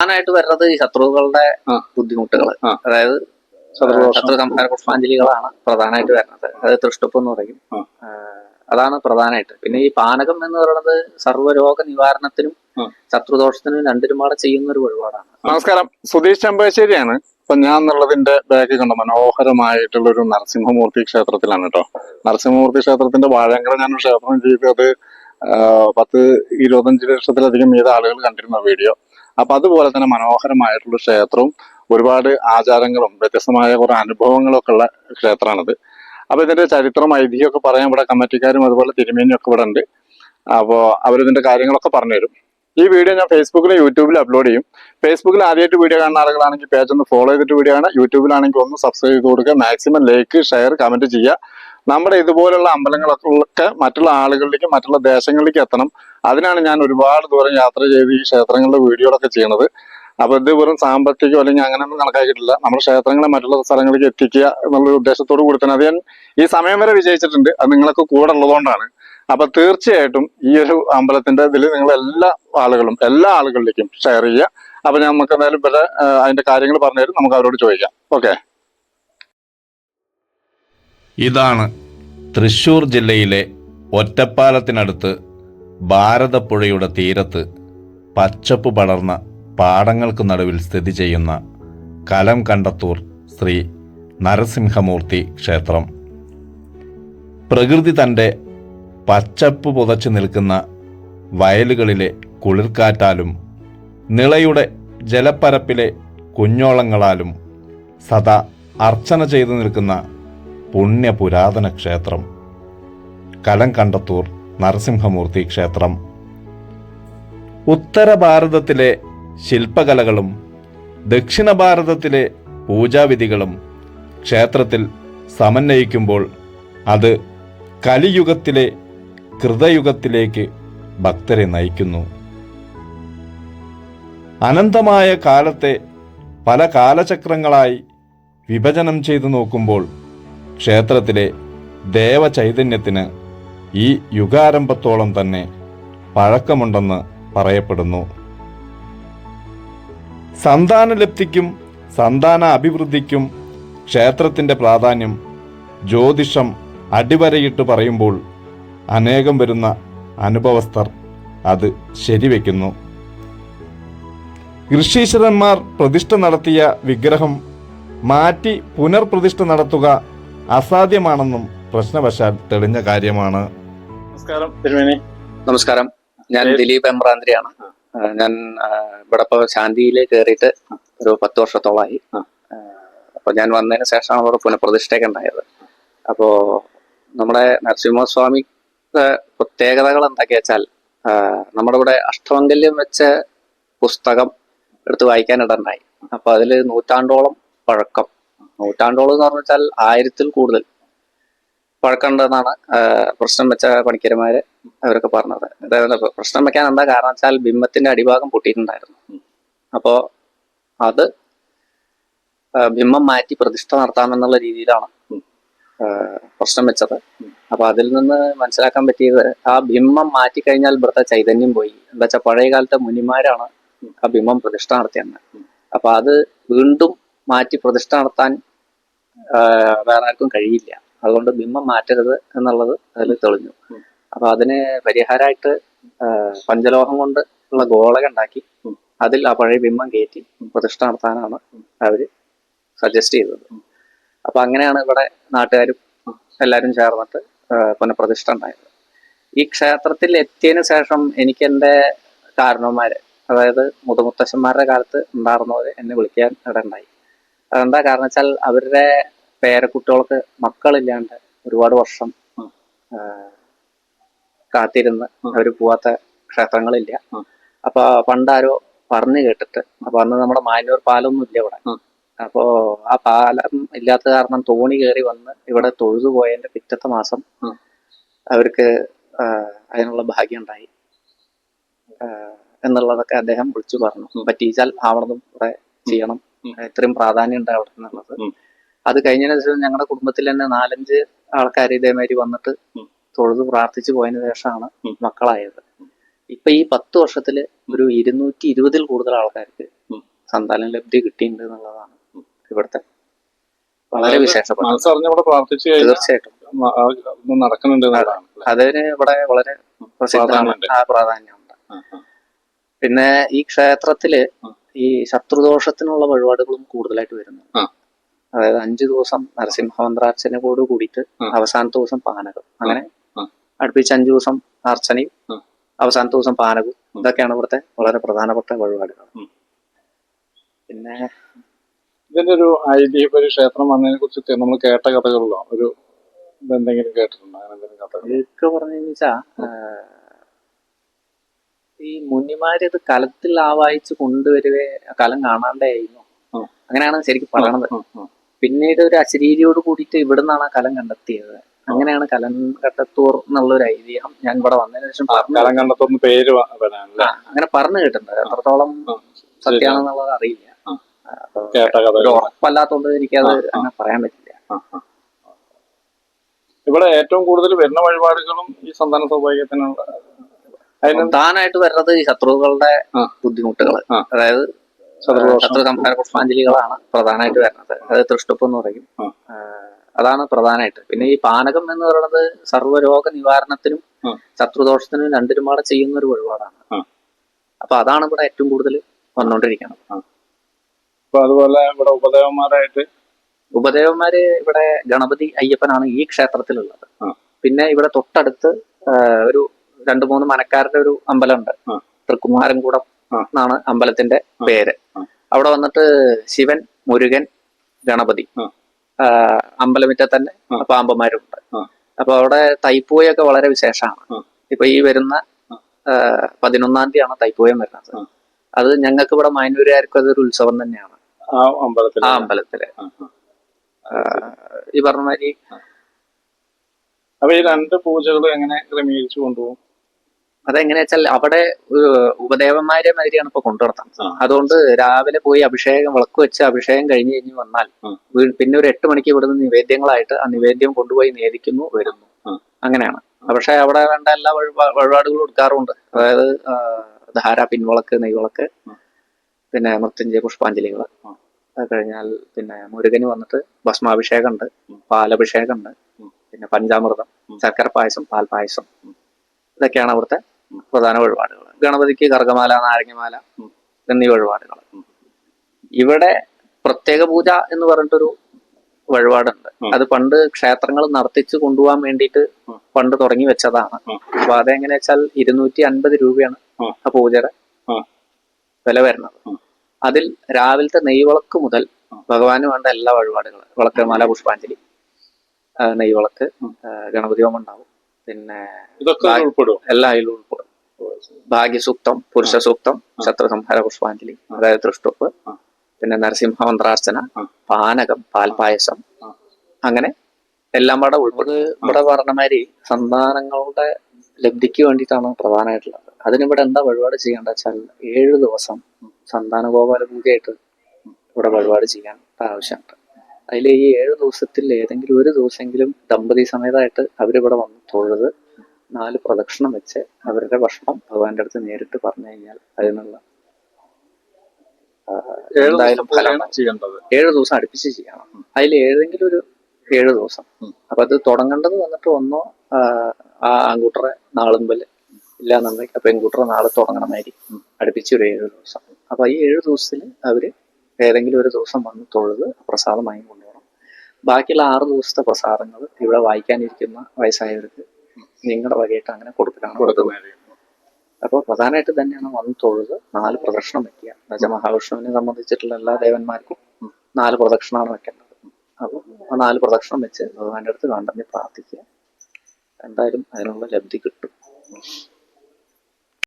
പ്രധാനമായിട്ട് വരുന്നത് ഈ ശത്രുക്കളുടെ ബുദ്ധിമുട്ടുകൾ അതായത്. ശത്രു സംഹാര പുഷ്പാഞ്ജലികളാണ് പ്രധാനമായിട്ട് വരുന്നത്. അത് തൃഷ്ടപ്പ് എന്ന് പറയും. അതാണ് പ്രധാനമായിട്ട്. പിന്നെ ഈ പാനകം എന്ന് പറയുന്നത് സർവരോഗ നിവാരണത്തിനും. ശത്രുദോഷത്തിനും രണ്ടിനും കൂടെ ചെയ്യുന്ന ഒരു വഴിപാടാണ്. നമസ്കാരം. സുധീഷ് ചെമ്പശ്ശേരിയാണ് ഇപ്പൊ ഞാൻ എന്നുള്ളതിന്റെ ബാക്കിൽ കണ്ട? മനോഹരമായിട്ടുള്ള ഒരു നരസിംഹമൂർത്തി ക്ഷേത്രത്തിലാണ് കേട്ടോ. നരസിംഹമൂർത്തി ക്ഷേത്രത്തിന്റെ വാഴങ്കര ഞാൻ ക്ഷേത്രം ചെയ്തത് അത് പത്ത് ഇരുപത്തഞ്ച് ലക്ഷത്തിലധികം മീത ആളുകൾ കണ്ടിരുന്ന വീഡിയോ. അപ്പൊ അതുപോലെ തന്നെ മനോഹരമായിട്ടുള്ള ക്ഷേത്രവും ഒരുപാട് ആചാരങ്ങളും വ്യത്യസ്തമായ കുറെ അനുഭവങ്ങളും ഒക്കെ ഉള്ള ക്ഷേത്രമാണിത്. അപ്പൊ ഇതിന്റെ ചരിത്രം ഐതിഹ്യമൊക്കെ പറയാൻ ഇവിടെ കമ്മിറ്റിക്കാരും അതുപോലെ തിരുമേനിയും ഒക്കെ ഇവിടെ ഉണ്ട്. അപ്പോൾ അവരിതിന്റെ കാര്യങ്ങളൊക്കെ പറഞ്ഞുതരും. ഈ വീഡിയോ ഞാൻ ഫേസ്ബുക്കിലും യൂട്യൂബിലും അപ്ലോഡ് ചെയ്യും. ഫേസ്ബുക്കിൽ ആദ്യമായിട്ട് വീഡിയോ കാണുന്ന ആളുകളാണെങ്കിൽ പേജ് ഒന്ന് ഫോളോ ചെയ്തിട്ട് വീഡിയോ കാണാം യൂട്യൂബിലാണെങ്കിൽ ഒന്ന് സബ്സ്ക്രൈബ് ചെയ്ത് കൊടുക്കുക. മാക്സിമം ലൈക്ക് ഷെയർ കമന്റ് ചെയ്യുക. നമ്മുടെ ഇതുപോലുള്ള അമ്പലങ്ങളൊക്കെ മറ്റുള്ള ആളുകളിലേക്ക് മറ്റുള്ള ദേശങ്ങളിലേക്ക് എത്തണം. അതിനാണ് ഞാൻ ഒരുപാട് ദൂരം യാത്ര ചെയ്ത് ഈ ക്ഷേത്രങ്ങളുടെ വീഡിയോകളൊക്കെ ചെയ്യണത്. അപ്പൊ ഇത് വെറും സാമ്പത്തികം അല്ലെങ്കിൽ അങ്ങനെയൊന്നും കണക്കാക്കിയിട്ടില്ല. നമ്മുടെ ക്ഷേത്രങ്ങളെ മറ്റുള്ള സ്ഥലങ്ങളിലേക്ക് എത്തിക്കുക എന്നുള്ള ഉദ്ദേശത്തോട് കൂടി തന്നെ. അത് ഞാൻ ഈ സമയം വരെ വിജയിച്ചിട്ടുണ്ട്. അത് നിങ്ങളൊക്കെ കൂടെ ഉള്ളതുകൊണ്ടാണ്. അപ്പൊ തീർച്ചയായിട്ടും ഈ ഒരു അമ്പലത്തിന്റെ ഇതിൽ നിങ്ങൾ എല്ലാ ആളുകളും എല്ലാ ആളുകളിലേക്കും ഷെയർ ചെയ്യുക. അപ്പൊ നമുക്ക് എന്തായാലും ഇവിടെ അതിന്റെ കാര്യങ്ങൾ പറഞ്ഞുതരും. നമുക്ക് അവരോട് ചോദിക്കാം. ഓക്കെ ഇതാണ് തൃശൂർ ജില്ലയിലെ ഒറ്റപ്പാലത്തിനടുത്ത് ഭാരതപ്പുഴയുടെ തീരത്ത് പച്ചപ്പ് പടർന്ന പാടങ്ങൾക്ക് നടുവിൽ സ്ഥിതി ചെയ്യുന്ന കലം കണ്ടത്തൂർ ശ്രീ നരസിംഹമൂർത്തി ക്ഷേത്രം. പ്രകൃതി തന്റെ പച്ചപ്പ് പുതച്ചു നിൽക്കുന്ന വയലുകളിലെ കുളിർക്കാറ്റാലും നിളയുടെ ജലപ്പരപ്പിലെ കുഞ്ഞോളങ്ങളാലും സദാ അർച്ചന ചെയ്തു നിൽക്കുന്ന പുണ്യ പുരാതന ക്ഷേത്രം കലം കണ്ടത്തൂർ നരസിംഹമൂർത്തി ക്ഷേത്രം. ഉത്തര ഭാരതത്തിലെ ശില്പകലകളും ദക്ഷിണ ഭാരതത്തിലെ പൂജാവിധികളും ക്ഷേത്രത്തിൽ സമന്വയിക്കുമ്പോൾ അത് കലിയുഗത്തിലെ കൃതയുഗത്തിലേക്ക് ഭക്തരെ നയിക്കുന്നു. അനന്തമായ കാലത്തെ പല കാലചക്രങ്ങളായി വിഭജനം ചെയ്തു നോക്കുമ്പോൾ ക്ഷേത്രത്തിലെ ദേവചൈതന്യത്തിന് ഈ യുഗാരംഭത്തോളം തന്നെ പഴക്കമുണ്ടെന്ന് പറയപ്പെടുന്നു. സന്താനലബ്ധിക്കും സന്താന അഭിവൃദ്ധിക്കും ക്ഷേത്രത്തിന്റെ പ്രാധാന്യം ജ്യോതിഷം അടിവരയിട്ട് പറയുമ്പോൾ അനേകം വരുന്ന അനുഭവസ്ഥർ അത് ശരിവെക്കുന്നു. ഋഷീശ്വരന്മാർ പ്രതിഷ്ഠ നടത്തിയ വിഗ്രഹം മാറ്റി പുനർപ്രതിഷ്ഠ നടത്തുക അസാധ്യമാണെന്നും പ്രശ്നവശാൽ തെളിഞ്ഞ കാര്യമാണ്. നമസ്കാരം. തിരുമേനി. നമസ്കാരം. ഞാൻ ദിലീപ്. ആ, ഞാൻ ഇവിടെ ഇപ്പോൾ ശാന്തിയിൽ കയറിയിട്ട് ഒരു പത്ത് വർഷത്തോളമായി അപ്പൊ അപ്പോൾ ഞാൻ വന്നതിന് ശേഷമാണ് അവിടെ പുനഃപ്രതിഷ്ഠയൊക്കെ ഉണ്ടായത്. അപ്പോൾ നമ്മുടെ നരസിംഹസ്വാമി പ്രത്യേകതകൾ എന്താക്കി വെച്ചാൽ നമ്മുടെ ഇവിടെ അഷ്ടമംഗല്യം വെച്ച പുസ്തകം എടുത്ത് വായിക്കാനിടണ്ടായി അപ്പൊ അതിൽ നൂറ്റാണ്ടോളം പഴക്കം. നൂറ്റാണ്ടോളം എന്ന് പറഞ്ഞു വെച്ചാൽ ആയിരത്തിൽ കൂടുതൽ പഴക്കമുണ്ടെന്നാണ് പ്രശ്നം വെച്ച പണിക്കരമാര് അവരൊക്കെ പറഞ്ഞത്. അതായത് പ്രശ്നം വെക്കാൻ എന്താ കാരണം വെച്ചാൽ ബിംബത്തിന്റെ അടിഭാഗം പൊട്ടിയിട്ടുണ്ടായിരുന്നു. അപ്പോ അത് ബിംബം മാറ്റി പ്രതിഷ്ഠ നടത്താമെന്നുള്ള രീതിയിലാണ് പ്രശ്നം വെച്ചത്. അപ്പൊ അതിൽ നിന്ന് മനസ്സിലാക്കാൻ പറ്റിയത് ആ ബിംബം മാറ്റി കഴിഞ്ഞാൽ ഇവിടുത്തെ ചൈതന്യം പോയി. എന്താ വെച്ചാൽ പഴയ കാലത്തെ മുനിമാരാണ് ആ ബിംബം പ്രതിഷ്ഠ നടത്തിയത് അപ്പൊ അത് വീണ്ടും മാറ്റി പ്രതിഷ്ഠ നടത്താൻ വേറെ ആർക്കും കഴിയില്ല. അതുകൊണ്ട് ബിംബം മാറ്റരുത് എന്നുള്ളത് അതിൽ തെളിഞ്ഞു. അപ്പൊ അതിന് പരിഹാരമായിട്ട് പഞ്ചലോഹം കൊണ്ട് ഉള്ള ഗോളക ഉണ്ടാക്കി അതിൽ ആ പഴയ ബിംബം കയറ്റി പ്രതിഷ്ഠ നടത്താനാണ് അവർ സജസ്റ്റ് ചെയ്തത്. അപ്പൊ അങ്ങനെയാണ് ഇവിടെ നാട്ടുകാരും എല്ലാവരും ചേർന്നിട്ട് പുനഃപ്രതിഷ്ഠ ഉണ്ടായത്. ഈ ക്ഷേത്രത്തിൽ എത്തിയതിനു ശേഷം എനിക്ക് എന്റെ കാരണവന്മാര് അതായത് മുതുമുത്തശ്ശന്മാരുടെ കാലത്ത് ഉണ്ടായിരുന്നവര് എന്നെ വിളിക്കാൻ ഇടണ്ടായി അതെന്താ കാരണം വെച്ചാൽ അവരുടെ പേരക്കുട്ടികൾക്ക് മക്കളില്ലാണ്ട് ഒരുപാട് വർഷം കാത്തിരുന്ന് അവർ പോവാത്ത ക്ഷേത്രങ്ങളില്ല. അപ്പൊ പണ്ടാരോ പറഞ്ഞു കേട്ടിട്ട് അപ്പൊ അന്ന് നമ്മുടെ മാനൂർ പാലൊന്നും ഇല്ല ഇവിടെ. അപ്പോ ആ പാലം ഇല്ലാത്ത കാരണം തോണി കയറി വന്ന് ഇവിടെ തൊഴുതു പോയതിന്റെ പിറ്റത്തെ മാസം അവർക്ക് അതിനുള്ള ഭാഗ്യം ഉണ്ടായി എന്നുള്ളതൊക്കെ അദ്ദേഹം വിളിച്ചു പറഞ്ഞു. പറ്റിച്ചാൽ ആവണതും ഇവിടെ ചെയ്യണം. ഇത്രയും പ്രാധാന്യം ഉണ്ട് അവിടെ എന്നുള്ളത് അത് കഴിഞ്ഞതിന് ശേഷം ഞങ്ങളുടെ കുടുംബത്തിൽ തന്നെ നാലഞ്ച് ആൾക്കാർ ഇതേമാതിരി വന്നിട്ട്. തൊഴുത് പ്രാർത്ഥിച്ചു പോയതിന് ശേഷമാണ് മക്കളായത്. ഇപ്പൊ ഈ പത്ത് വർഷത്തിൽ ഒരു ഇരുന്നൂറ്റി ഇരുപതിൽ കൂടുതൽ ആൾക്കാർക്ക് സന്താനം ലബ്ധി കിട്ടിയിട്ടുണ്ട് എന്നുള്ളതാണ് ഇവിടുത്തെ വളരെ വിശേഷപ്പെട്ട പ്രാർത്ഥിച്ചു തീർച്ചയായിട്ടും. നടക്കുന്നുണ്ട് അതിന് ഇവിടെ വളരെ പ്രസിദ്ധമാണ്. പ്രാധാന്യമുണ്ട്. ആ പ്രാധാന്യമുണ്ട്. പിന്നെ ഈ ക്ഷേത്രത്തിൽ. ഈ ശത്രുദോഷത്തിനുള്ള വഴിപാടുകളും കൂടുതലായിട്ട് വരുന്നു. അതായത് അഞ്ചു ദിവസം നരസിംഹമന്ത്രാർച്ചനയോട് കൂടിയിട്ട്. അവസാനത്തെ ദിവസം പാനകം അങ്ങനെ. അടുപ്പിച്ച് അഞ്ചു ദിവസം അർച്ചനയും. അവസാനത്തെ ദിവസം പാനകവും ഉം. ഇതൊക്കെയാണ് ഇവിടുത്തെ വളരെ പ്രധാനപ്പെട്ട വഴിപാടുകൾ പിന്നെ ഇതിന്റെ ഒരു ഐതിഹ്യം ഒരു ക്ഷേത്രം വന്നതിനെ കുറിച്ച് നമ്മൾ കേട്ട കഥകളിലോ ഒരു എന്തെങ്കിലും കേട്ടിട്ടുണ്ടോ അങ്ങനെ എന്തെങ്കിലും കഥകൾ ഇതൊക്കെ പറഞ്ഞു വെച്ചാ ഈ മുന്നിമാര് ഇത് കലത്തിൽ ആവാഹിച്ച് കൊണ്ടുവരുവേ കലം കാണാണ്ടായിരുന്നു. അങ്ങനെയാണ് ശരിക്കും പറയണത്. പിന്നീട് ഒരു അശരീരിയോട് കൂടിയിട്ട് ഇവിടുന്നാണ് ആ കലം കണ്ടെത്തിയത്. അങ്ങനെയാണ് കലം കണ്ടെത്തൂർ എന്നുള്ള ഒരു ഐതിഹ്യം ഞാൻ ഇവിടെ വന്നതിന് ശേഷം കലം പേര് അങ്ങനെ പറഞ്ഞു കിട്ടുന്നത് എത്രത്തോളം സത്യമാണെന്നുള്ളത് അറിയില്ല. ഉറപ്പല്ലാത്തോണ്ട് എനിക്കത്. അങ്ങനെ പറയാൻ പറ്റില്ല. ഇവിടെ ഏറ്റവും കൂടുതൽ വരുന്ന വഴിപാടുകളും ഈ സന്താന സൗഭാഗ്യത്തിനുള്ള പ്രധാനമായിട്ട് വരുന്നത് ഈ ശത്രുക്കളുടെ. ബുദ്ധിമുട്ടുകൾ അതായത്. ശത്രു സംഹാര പുഷ്പാഞ്ജലികളാണ് പ്രധാനമായിട്ട് വരുന്നത്. അത് തൃഷ്ടപ്പ് എന്ന് പറയും. അതാണ് പ്രധാനമായിട്ട്. പിന്നെ ഈ പാനകം എന്ന് പറയുന്നത് സർവരോഗ നിവാരണത്തിനും. ശത്രുദോഷത്തിനും രണ്ടിനും കൂടെ ചെയ്യുന്ന ഒരു വഴിപാടാണ്. അപ്പൊ അതാണ് ഇവിടെ ഏറ്റവും കൂടുതൽ വന്നുകൊണ്ടിരിക്കുന്നത്. അപ്പൊ അതുപോലെ ഇവിടെ ഉപദേവന്മാരായിട്ട്? ഉപദേവന്മാര് ഇവിടെ ഗണപതി അയ്യപ്പനാണ് ഈ ക്ഷേത്രത്തിലുള്ളത്. പിന്നെ ഇവിടെ തൊട്ടടുത്ത് ഒരു രണ്ട് മൂന്ന് മനക്കാരുടെ ഒരു അമ്പലമുണ്ട്. തൃക്കുമാരൻകൂടം എന്നാണ് അമ്പലത്തിന്റെ പേര്. അവിടെ വന്നിട്ട് ശിവൻ മുരുകൻ ഗണപതി. അമ്പലമിറ്റ തന്നെ. പാമ്പന്മാരുണ്ട് അപ്പൊ അവിടെ തൈപ്പൂയൊക്കെ വളരെ വിശേഷമാണ്. ഇപ്പൊ ഈ വരുന്ന പതിനൊന്നാം തീയതിയാണ് തൈപ്പൂയം വരുന്നത്. അത് ഞങ്ങൾക്ക് ഇവിടെ മൈനൂരുകാർക്കും അതൊരു ഉത്സവം തന്നെയാണ്. ആ അമ്പലത്തിൽ. ഈ പറഞ്ഞ മാതിരി അപ്പൊ ഈ രണ്ട് പൂജകളും എങ്ങനെ ക്രമീകരിച്ചു കൊണ്ടുപോകും? അതെങ്ങനെയാ വെച്ചാൽ അവിടെ ഉപദേവന്മാരെ മാതിരിയാണ് ഇപ്പൊ കൊണ്ടുനടത്തുന്നത് അതുകൊണ്ട് രാവിലെ പോയി അഭിഷേകം വിളക്ക് വെച്ച് അഭിഷേകം കഴിഞ്ഞ് കഴിഞ്ഞ് വന്നാൽ പിന്നെ ഒരു എട്ട് മണിക്ക് ഇവിടുന്ന് നിവേദ്യങ്ങളായിട്ട് ആ നിവേദ്യം കൊണ്ടുപോയി നേദിക്കുന്നു വരുന്നു അങ്ങനെയാണ് പക്ഷെ അവിടെ വേണ്ട എല്ലാ വഴിപാ- വഴിപാടുകളും എടുക്കാറുണ്ട് അതായത് ധാര പിൻവിളക്ക് നെയ്വിളക്ക്. പിന്നെ മൃത്യുഞ്ജയ പുഷ്പാഞ്ജലികൾ. അത് കഴിഞ്ഞാൽ പിന്നെ മുരുകന് വന്നിട്ട് ഭസ്മാഭിഷേകം ഉണ്ട്. പാലഭിഷേകം ഉണ്ട് പിന്നെ പഞ്ചാമൃതം. ശർക്കര പായസം പാൽ പായസം ഇതൊക്കെയാണ് അവിടുത്തെ. പ്രധാന വഴിപാടുകൾ ഗണപതിക്ക് കർഗമാല നാരങ്ങമാല. എന്നീ വഴിപാടുകൾ ഇവിടെ പ്രത്യേക പൂജ എന്ന് പറഞ്ഞിട്ടൊരു വഴിപാടുണ്ട്. അത് പണ്ട് ക്ഷേത്രങ്ങൾ നടത്തിച്ചു കൊണ്ടുപോകാൻ വേണ്ടിയിട്ട്. പണ്ട് തുടങ്ങി വെച്ചതാണ്. അപ്പൊ അതെങ്ങനെ വെച്ചാൽ ഇരുന്നൂറ്റി അൻപത് രൂപയാണ് ആ പൂജയുടെ. വില വരുന്നത്. അതിൽ രാവിലത്തെ നെയ്വിളക്ക് മുതൽ. ഭഗവാന് വേണ്ട എല്ലാ വഴിപാടുകളും വിളക്കമാല പുഷ്പാഞ്ജലി ആ, നെയ്വിളക്ക്. ഗണപതി ഹോമം ഉണ്ടാവും പിന്നെ ഇതൊക്കെ ഉൾപ്പെടും. എല്ലാം അതിൽ ഉൾപ്പെടും. ഭാഗ്യസൂക്തം പുരുഷ സൂക്തം. ശത്രുസംഹാര പുഷ്പാഞ്ജലി. അതായത് തൃഷ്ടുപ്പ് പിന്നെ നരസിംഹമന്ത്രാർച്ചന. പാനകം പാൽപായസം. അങ്ങനെ എല്ലാം കൂടെ ഉൾപ്പെടെ. ഇവിടെ പറഞ്ഞ മാതിരി സന്താനങ്ങളുടെ ലബ്ധിക്ക് വേണ്ടിയിട്ടാണ് പ്രധാനമായിട്ടുള്ളത്. അതിനിവിടെ എന്താ വഴിപാട് ചെയ്യേണ്ട വെച്ചാൽ ഏഴ് ദിവസം സന്താന ഗോപാല പൂജയായിട്ട് ഇവിടെ വഴിപാട് ചെയ്യാൻ ആവശ്യമുണ്ട്. അതിൽ ഈ ഏഴ് ദിവസത്തിൽ ഏതെങ്കിലും ഒരു ദിവസമെങ്കിലും ദമ്പതി സമേതമായിട്ട് അവരിവിടെ വന്ന് തൊഴുത് നാല് പ്രദക്ഷിണം വെച്ച് അവരുടെ ഭക്ഷണം ഭഗവാന്റെ അടുത്ത് നേരിട്ട് പറഞ്ഞു കഴിഞ്ഞാൽ അതിനുള്ള ഏഴു ഏഴ് എന്തായാലും ദിവസം ഏഴ് അടുപ്പിച്ച് ചെയ്യണം. അതിൽ ഏതെങ്കിലും ഒരു ഏഴ് ദിവസം. അപ്പൊ അത് തുടങ്ങേണ്ടത് വന്നിട്ട് ഒന്നോ ആ, ആൺകുട്ടറെ നാളുമ്പൽ ഇല്ലാന്നുണ്ടെങ്കിൽ പെൺകുട്ടറെ നാളെ തുടങ്ങണമായിരിക്കും. അടുപ്പിച്ച് ഒരു ഏഴ് ദിവസം. അപ്പൊ ഈ ഏഴ് ദിവസത്തിൽ അവർ ഏതെങ്കിലും ഒരു ദിവസം വന്ന് തൊഴുത് പ്രസാദമായി ബാക്കിയുള്ള ആറ് ദിവസത്തെ പ്രസാദങ്ങൾ ഇവിടെ വായിക്കാനിരിക്കുന്ന വയസ്സായവർക്ക് നിങ്ങളുടെ വകയായിട്ട് അങ്ങനെ കൊടുക്കലാണ് കൊടുക്കുന്നത്. അപ്പോൾ പ്രധാനമായിട്ട് തന്നെയാണ് വന്ന് തൊഴുത് നാല് പ്രദക്ഷിണം വെക്കുക. എന്നുവെച്ചാൽ മഹാവിഷ്ണുവിനെ സംബന്ധിച്ചിട്ടുള്ള എല്ലാ ദേവന്മാർക്കും നാല് പ്രദക്ഷിണമാണ് വെക്കേണ്ടത്. അപ്പോൾ ആ നാല് പ്രദക്ഷിണം വെച്ച് ഭഗവാന്റെ അടുത്ത് കണ്ടെന്ന് പ്രാർത്ഥിക്കുക. എന്തായാലും അതിനുള്ള ലബ്ധി കിട്ടും.